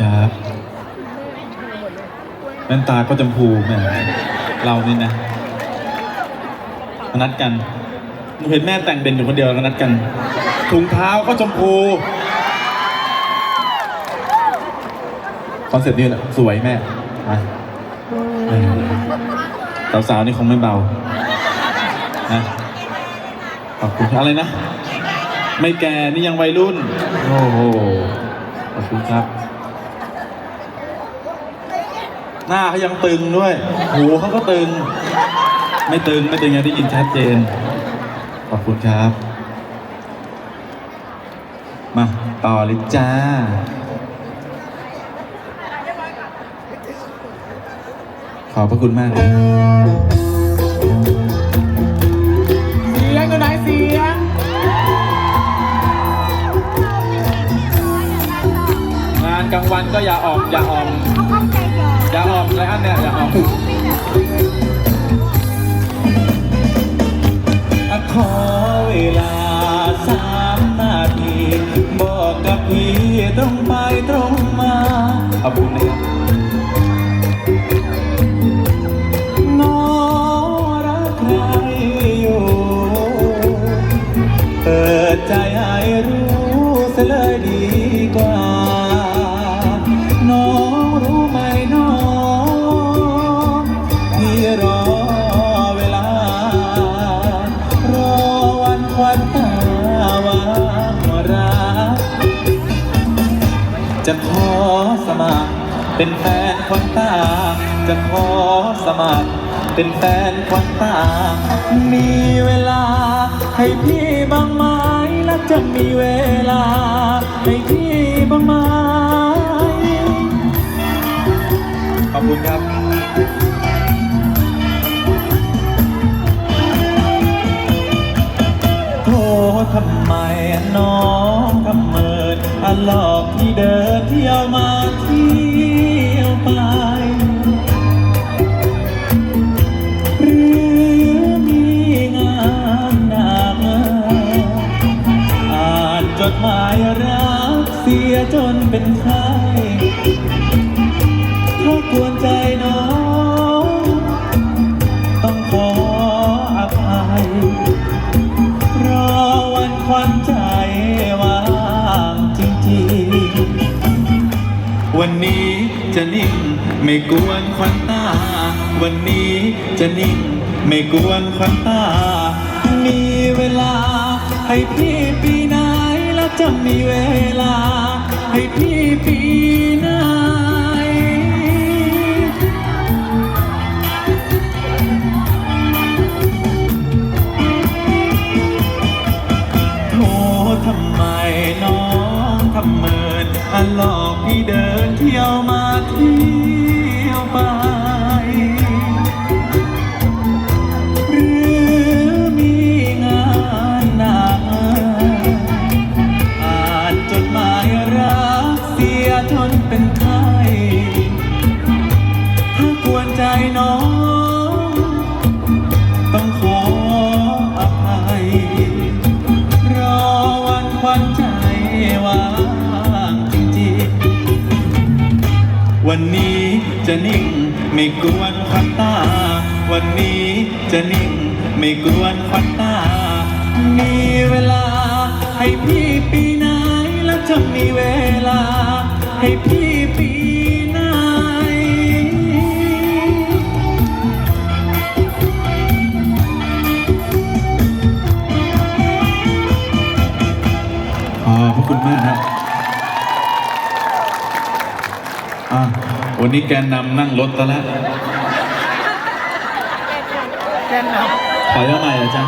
ครับแว่นตาก็จมพูแหมเรานี่นะนัดกันหนูเห็นแม่แต่งเด่นอยู่คนเดียวก็นัดกัน ถุงเท้าก็ชมพูคอนเซ็ปต์นี้แหละสวยแม่มาสาวๆนี่คงไม่เบานะขอบคุณอะไรนะ ไม่แก่นี่ยังวัยรุ่น โอ้โห ขอบคุณครับ หน้าเขายังตึงด้วย หูเขาก็ตึง ไม่ตึงไม่ตึงยังได้ยินชัดเจน ขอบคุณครับ มาต่อเลยจ้า ขอบพระคุณมากเลยเสียงอยู่ไหนเสียง งานกลางวันก็อย่าออกอย่าออกอย่าออก เลยอันเนี่ยเดี๋ยวขอเวลาสามนาที บอกกับพี่ตรงไปตรงมาขอบคุณนะครับ จะขอสมัคร เป็นแฟนควันตา จะขอสมัคร เป็นแฟนควันตา มีเวลา ให้พี่บ้างไหมและจะมีเวลา ให้พี่บ้างไหมขอบคุณครับโทรทำไมน้อง วันนี้จะนิ่งไม่กวนควันตา วันนี้จะนิ่งไม่กวนควันตา มีเวลา ให้พี่ปีไหนแล้วจะมีเวลา ให้พี่ปีไหนโน้อง ต้องขออภัย รอวันควันใจว่างจริงๆ วันนี้จะนิ่งไม่กวนควันตา วันนี้จะนิ่งไม่กวนควันตา มีเวลาให้พี่ปีไหนแล้วจะมีเวลาให้พี่ วันนี้แกนนำนั่งรถซะแล้วแกนนขอเยอะใหม่เหรอจ๊ะ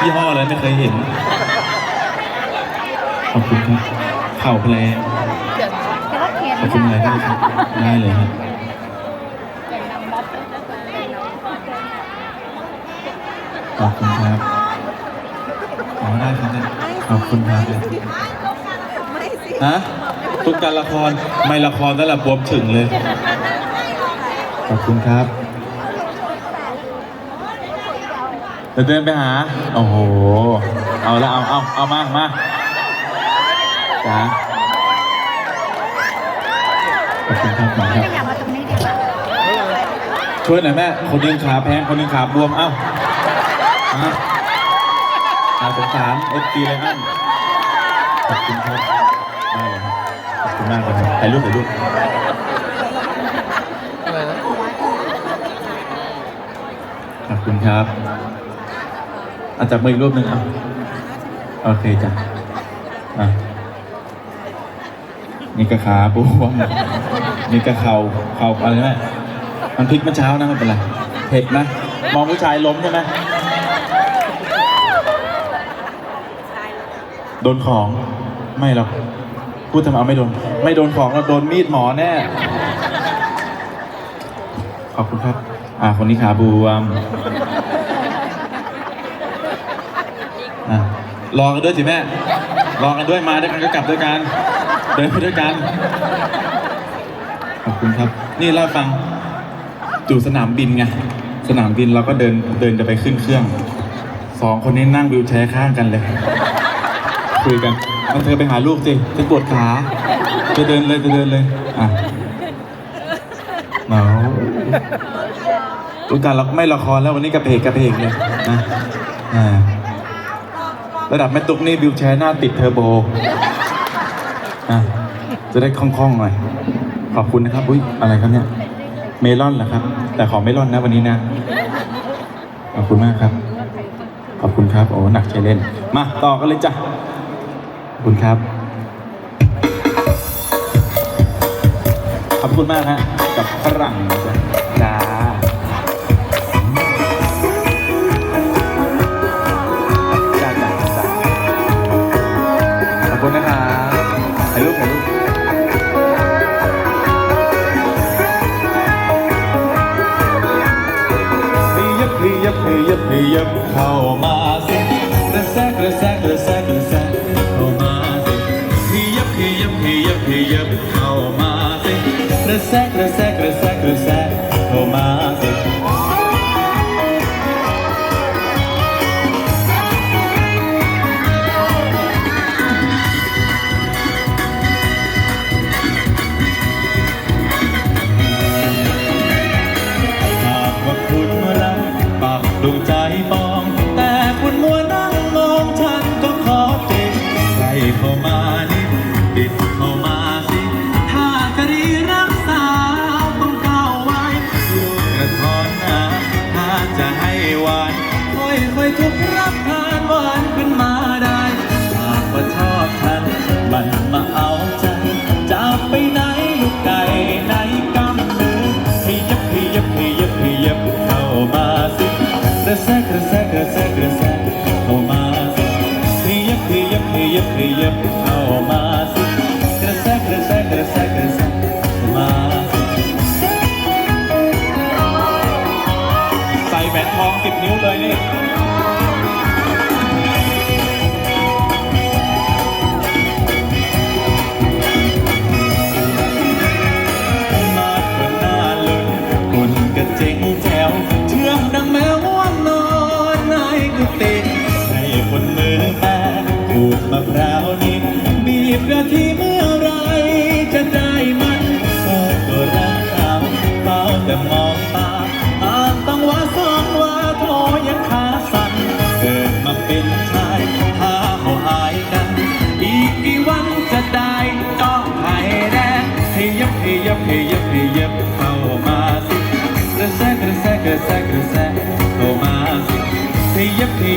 ยี่ห้ออะไรไม่เคยเห็น ขอบคุณครับเข่าแผลขอบคุณอะไรได้ครับได้เลยครับขอบคุณครับขอได้ครับได้ขอบคุณครับฮะ ทุกการละครไม่ละครนั่นแหละบวมถึงเลย ขอบคุณครับเดี๋ยวเดินไปหา โอ้โห เอาละเอาเอาเอามามาจ้าขอบคุณครับขอบคุณครับขยับมาตรงนี้ดีกว่าช่วยหน่อยแม่ คนหนึงขาแพงคนหนึงขาบวม เอ้ามาอาสงสารเอฟซีเลยอันขอบคุณครับ ได้เลยครับขอบคุณมากเลยครับถ่ายรูปถ่ายรูปขอบคุณครับอาจับมืออีกรูปหนึ่งเอาโอเคจ้ะอะนี่ก็ขาบวมนี่ก็เข่าเข่าอะไรนะมันพลิกเมื่อเช้านะไม่เป็นไรเผ็ดนะมองผู้ชายล้มใช่ไหมโดนของไม่หรอก พูดทำไมเอาไม่โดน ไม่โดนของเราโดนมีดหมอแน่ ขอบคุณครับ อ่า คนนี้ขาบวมอะรอกันด้วยสิแม่ รอกันด้วยมาด้วยกันก็กลับด้วยกัน เดินไปด้วยกัน ขอบคุณครับ นี่เล่าให้ฟังอยู่สนามบินไง สนามบินเราก็เดินเดินจะไปขึ้นเครื่อง สองคนนี้นั่งวิวแชร์ข้างกันเลย คุยกัน มันเธอไปหาลูกสิจะปวดขาจะเดินเลยจะเดินเลยอะหนาวอุยการเราไม่ละครแล้ววันนี้กระเพกกระเพกเลยนะอ่าระดับแม่ตุ๊กนี่วิวแชร์หน้าติดเทอร์โบอะจะได้คล่องๆหน่อย ขอบคุณนะครับ อุ้ยอะไรครับเนี่ย เมลอนเหรอครับ แต่ขอเมลอนนะวันนี้นะ ขอบคุณมากครับ ขอบคุณครับ โอ้หนักใจเล่น มา ต่อกันเลยจ้ะ คุณครับ ขอบคุณมากฮะกับฝรั่งนะจ๊ะ กระแสุขรับ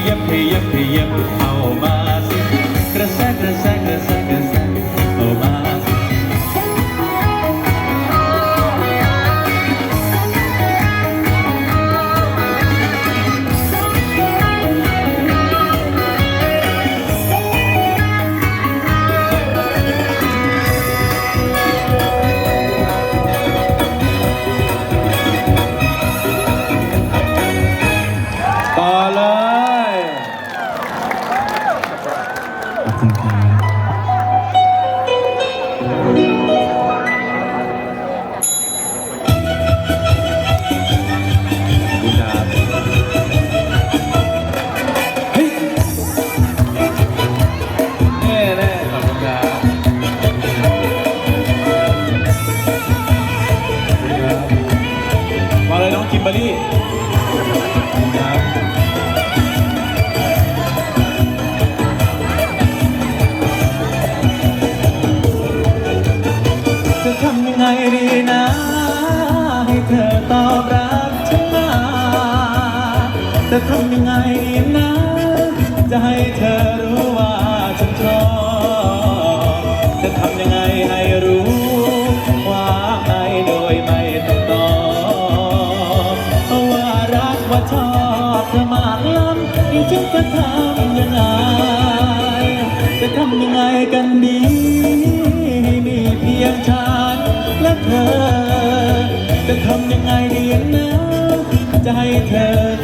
ยับขยับขยับเข้ามา จะให้เธอรู้ว่าฉันรอบจะทำยังไงให้รู้คว่าไอโดยไม่ต้องตอบว่ารักว่าชอบจะมากล้ำที่ฉันจะทำยังไง จะทำยังไงกันดีมีเพียงฉันและเธอ จะทำยังไงดีนะจะให้เธอ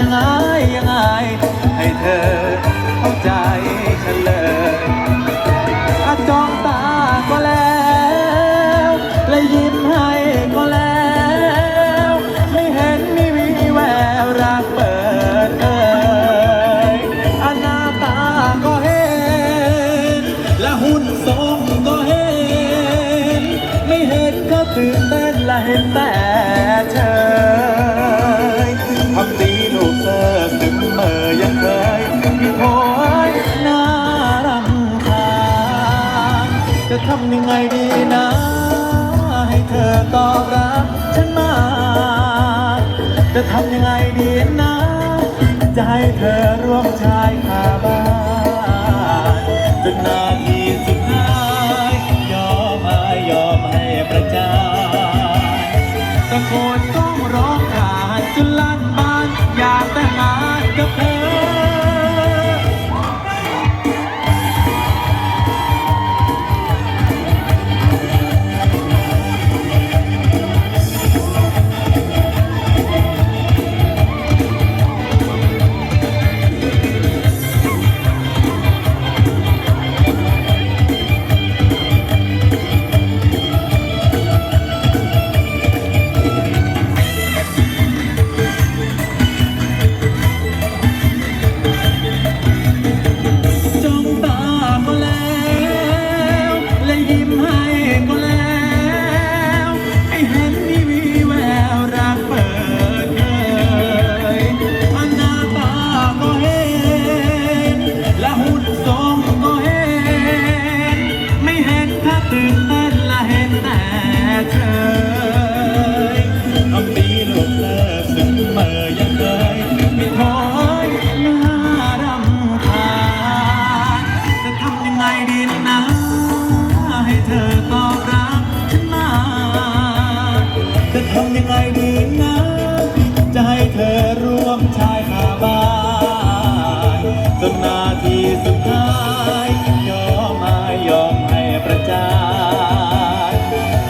ยังไงยังไง ให้เธอเข้าใจฉันเลย ตอบรับฉันมา จะทำยังไงดีนะ จะให้เธอร่วมชายคาบ้า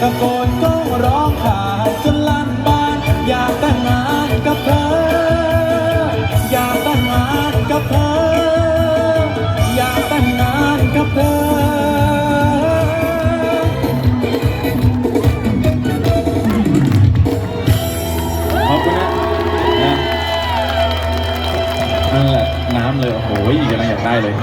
ตะโกนก็ร้องขาดจนลั่นบ้าน อยากแต่งงานกับเธอ อยากแต่งงานกับเธอ อยากแต่งงานกับเธอ ขอบคุณนะนั่นแหละน้ำเลย โอ้โหอีกกลังอยากได้เลย